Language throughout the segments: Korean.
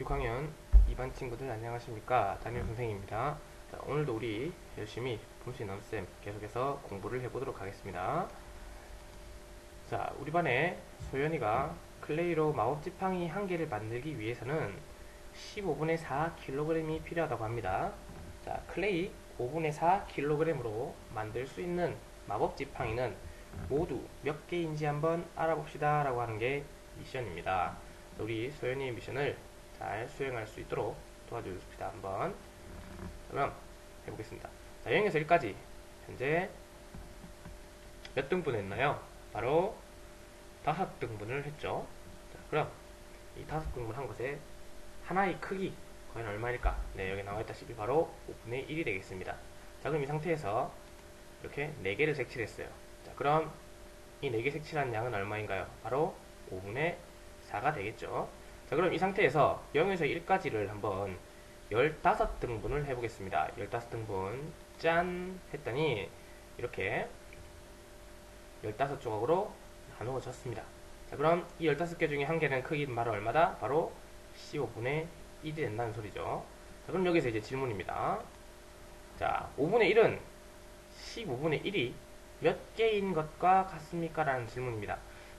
6학년 2반 친구들 안녕하십니까? 담임 선생입니다. 자, 오늘도 우리 열심히 분수의 남쌤 계속해서 공부를 해보도록 하겠습니다. 자 우리 반에 소연이가 클레이로 마법 지팡이 한 개를 만들기 위해서는 15분의 4kg이 필요하다고 합니다. 자 클레이 5분의 4kg으로 만들 수 있는 마법 지팡이는 모두 몇 개인지 한번 알아봅시다 라고 하는 게 미션입니다. 우리 소연이의 미션을 잘 수행할 수 있도록 도와주십시다. 한번. 그럼 해보겠습니다. 자, 0에서 1까지 현재 몇 등분 했나요? 바로 다섯 등분을 했죠. 자, 그럼 이 다섯 등분 한 것의 하나의 크기 과연 얼마일까? 네, 여기 나와있다시피 바로 5분의 1이 되겠습니다. 자, 그럼 이 상태에서 이렇게 4개를 색칠했어요. 자, 그럼 이 4개 색칠한 양은 얼마인가요? 바로 5분의 4가 되겠죠. 자, 그럼 이 상태에서 0에서 1까지를 한번 15등분을 해보겠습니다. 15등분 짠 했더니 이렇게 15조각으로 나누어졌습니다. 자, 그럼 이 15개 중에 한 개는 크기는 바로 얼마다? 바로 15분의 1이 된다는 소리죠. 자, 그럼 여기서 이제 질문입니다. 자, 5분의 1은 15분의 1이 몇 개인 것과 같습니까? 라는 질문입니다.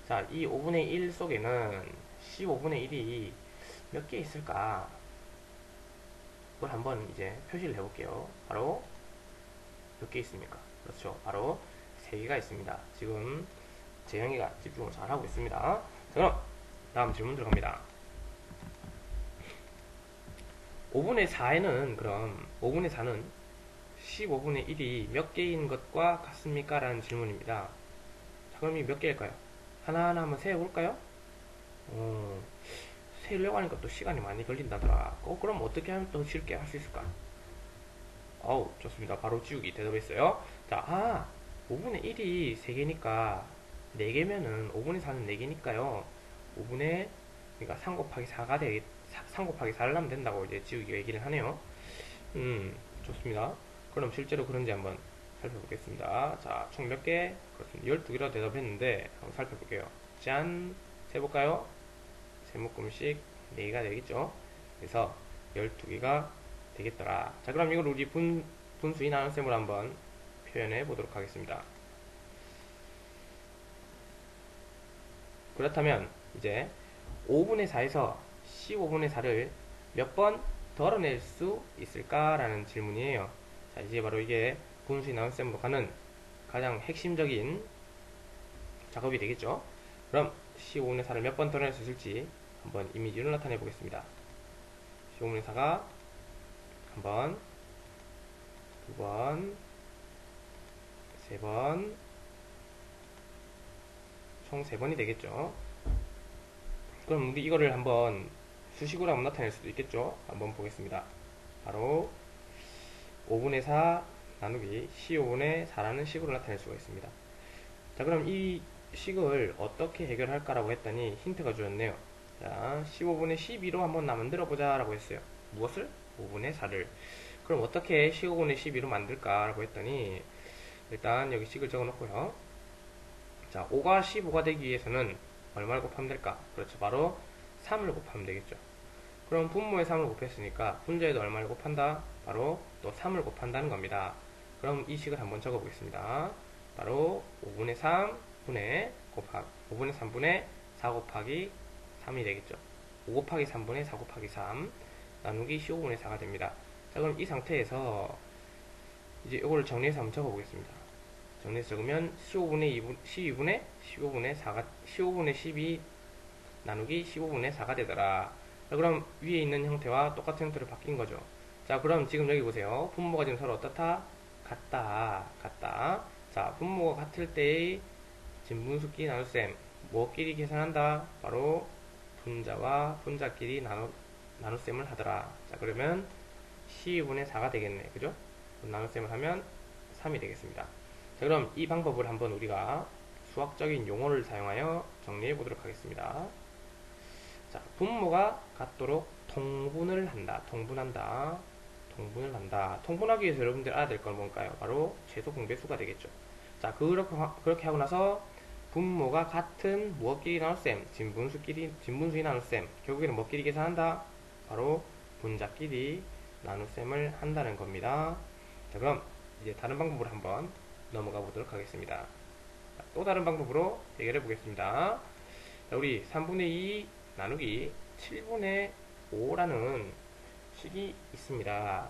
자, 이 5분의 1 속에는 15분의 1이 몇 개 있을까? 그걸 한번 이제 표시를 해볼게요. 바로 몇 개 있습니까? 그렇죠. 바로 3개가 있습니다. 지금 재영이가 집중을 잘 하고 있습니다. 자, 그럼 다음 질문 들어갑니다. 5분의 4에는 그럼 5분의 4는 15분의 1이 몇 개인 것과 같습니까? 라는 질문입니다. 자, 그럼 이 몇 개일까요? 하나하나 한번 세어볼까요? 어, 세려고 하니까 또 시간이 많이 걸린다더라. 어, 그럼 어떻게 하면 더 쉽게 할 수 있을까? 어우, 좋습니다. 바로 지우기 대답했어요. 자, 아, 5분의 1이 3개니까 4개면은 5분의 4는 4개니까요. 5분의 그러니까 3 곱하기 4가 되겠 3 곱하기 4를 하면 된다고 이제 지우기가 얘기를 하네요. 음, 좋습니다. 그럼 실제로 그런지 한번 살펴보겠습니다. 자, 총 몇 개? 그렇습니다. 12개라고 대답했는데 한번 살펴볼게요. 짠! 세볼까요? 세묶음씩 4개가 되겠죠. 그래서 12개가 되겠더라. 자, 그럼 이걸 우리 분, 분수인 나눗셈으로 한번 표현해 보도록 하겠습니다. 그렇다면 이제 5분의 4에서 15분의 4를 몇 번 덜어낼 수 있을까라는 질문이에요. 자, 이제 바로 이게 분수인 나눗셈으로 가는 가장 핵심적인 작업이 되겠죠. 그럼 15분의 4를 몇 번 덜어낼 수 있을지 한번 이미지로 나타내 보겠습니다. 15분의 4가 한 번, 두 번, 세 번, 총 세 번이 되겠죠. 그럼 우리 이거를 한번 수식으로 한번 나타낼 수도 있겠죠. 한번 보겠습니다. 바로 5분의 4 나누기 15분의 4라는 식으로 나타낼 수가 있습니다. 자, 그럼 이 식을 어떻게 해결할까라고 했더니 힌트가 주었네요. 자, 15분의 12로 한번 만들어 보자 라고 했어요. 무엇을? 5분의 4를. 그럼 어떻게 15분의 12로 만들까 라고 했더니 일단 여기 식을 적어 놓고요. 자, 5가 15가 되기 위해서는 얼마를 곱하면 될까? 그렇죠. 바로 3을 곱하면 되겠죠. 그럼 분모에 3을 곱했으니까 분자에도 얼마를 곱한다? 바로 또 3을 곱한다는 겁니다. 그럼 이 식을 한번 적어 보겠습니다. 바로 5분의 3 분의 곱하기 5분의 3분의 4 곱하기 3이 되겠죠. 5 곱하기 3분의 4 곱하기 3 나누기 15분의 4가 됩니다. 자 그럼 이 상태에서 이제 이걸 정리해서 한번 적어보겠습니다. 정리해서 적으면 15분의 2분, 12분의 15분의 4가 15분의 12 나누기 15분의 4가 되더라. 자, 그럼 위에 있는 형태와 똑같은 형태로 바뀐 거죠. 자 그럼 지금 여기 보세요. 분모가 지금 서로 어떻다? 같다. 같다. 자 분모가 같을 때의 진분수끼리 나눗셈 뭐끼리 계산한다? 바로 분자와 분자끼리 나누, 나눗셈을 하더라. 자 그러면 12분의 4가 되겠네. 그죠? 나눗셈을 하면 3이 되겠습니다. 자 그럼 이 방법을 한번 우리가 수학적인 용어를 사용하여 정리해 보도록 하겠습니다. 자 분모가 같도록 통분을 한다. 통분한다. 통분을 한다. 통분하기 위해서 여러분들 알아야 될 건 뭔가요? 바로 최소 공배수가 되겠죠. 자 그렇게, 그렇게 하고 나서 분모가 같은 무엇끼리 나눗셈, 진분수끼리, 진분수이 나눗셈, 결국에는 뭐끼리 계산한다? 바로 분자끼리 나눗셈을 한다는 겁니다. 자, 그럼 이제 다른 방법으로 한번 넘어가 보도록 하겠습니다. 자, 또 다른 방법으로 해결해 보겠습니다. 자, 우리 3분의 2 나누기 7분의 5라는 식이 있습니다.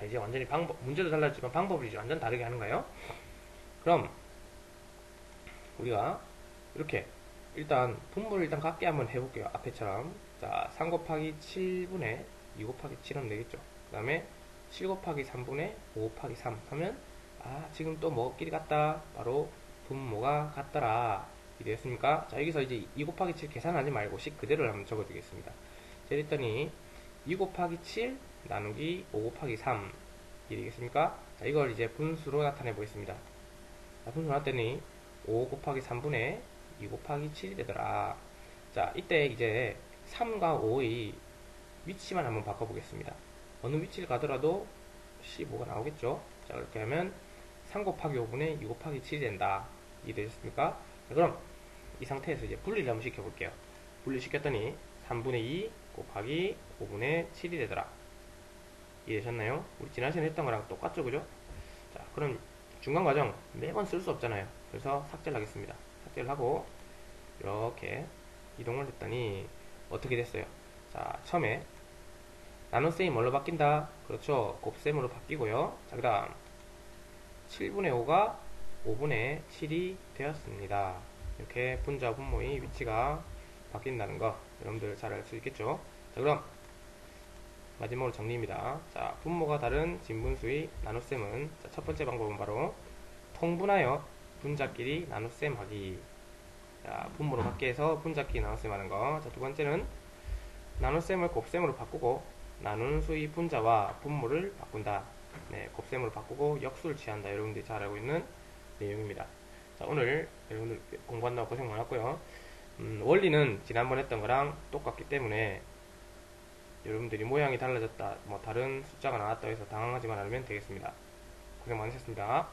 자, 이제 완전히 방법, 문제도 달라지만 방법이 완전 다르게 하는 거예요. 우리가 이렇게 일단 분모를 일단 같게 한번 해볼게요. 앞에처럼 자, 3 곱하기 7분의 2 곱하기 7 하면 되겠죠. 그 다음에 7 곱하기 3분의 5 곱하기 3 하면 아 지금 또 뭐끼리 같다. 바로 분모가 같더라. 이랬습니까? 자 여기서 이제 2 곱하기 7 계산하지 말고 식 그대로 한번 적어주겠습니다. 자 이랬더니 2 곱하기 7 나누기 5 곱하기 3 이되겠습니까? 자 이걸 이제 분수로 나타내 보겠습니다. 자 분수 나타냈더니 5 곱하기 3분의 2 곱하기 7이 되더라. 자 이때 이제 3과 5의 위치만 한번 바꿔보겠습니다. 어느 위치를 가더라도 15가 나오겠죠? 자, 그렇게 하면 3 곱하기 5분의 2 곱하기 7이 된다. 이해되셨습니까? 자, 그럼 이 상태에서 이제 분리를 한번 시켜볼게요. 분리시켰더니 3분의 2 곱하기 5분의 7이 되더라. 이해되셨나요? 우리 지난 시간에 했던 거랑 똑같죠, 그죠? 자, 그럼 중간 과정 매번 쓸 수 없잖아요. 그래서 삭제를 하겠습니다. 삭제를 하고 이렇게 이동을 했더니 어떻게 됐어요? 자, 처음에 나눗셈이 뭘로 바뀐다? 그렇죠. 곱셈으로 바뀌고요. 자, 그 다음 7분의 5가 5분의 7이 되었습니다. 이렇게 분자 분모의 위치가 바뀐다는 거 여러분들 잘 알 수 있겠죠? 자, 그럼 마지막으로 정리입니다. 자, 분모가 다른 진분수의 나눗셈은 자, 첫 번째 방법은 바로 통분하여 분자끼리 나눗셈 하기 자, 분모로 해서 분자끼리 나눗셈 하는 거. 자, 두 번째는 나눗셈을 곱셈으로 바꾸고 나누는 수의 분자와 분모를 바꾼다. 네, 곱셈으로 바꾸고 역수를 취한다. 여러분들이 잘 알고 있는 내용입니다. 자, 오늘 여러분들 공부한다고 고생 많았고요. 음, 원리는 지난번 했던 거랑 똑같기 때문에 여러분들이 모양이 달라졌다, 뭐 다른 숫자가 나왔다 해서 당황하지만 않으면 되겠습니다. 고생 많으셨습니다.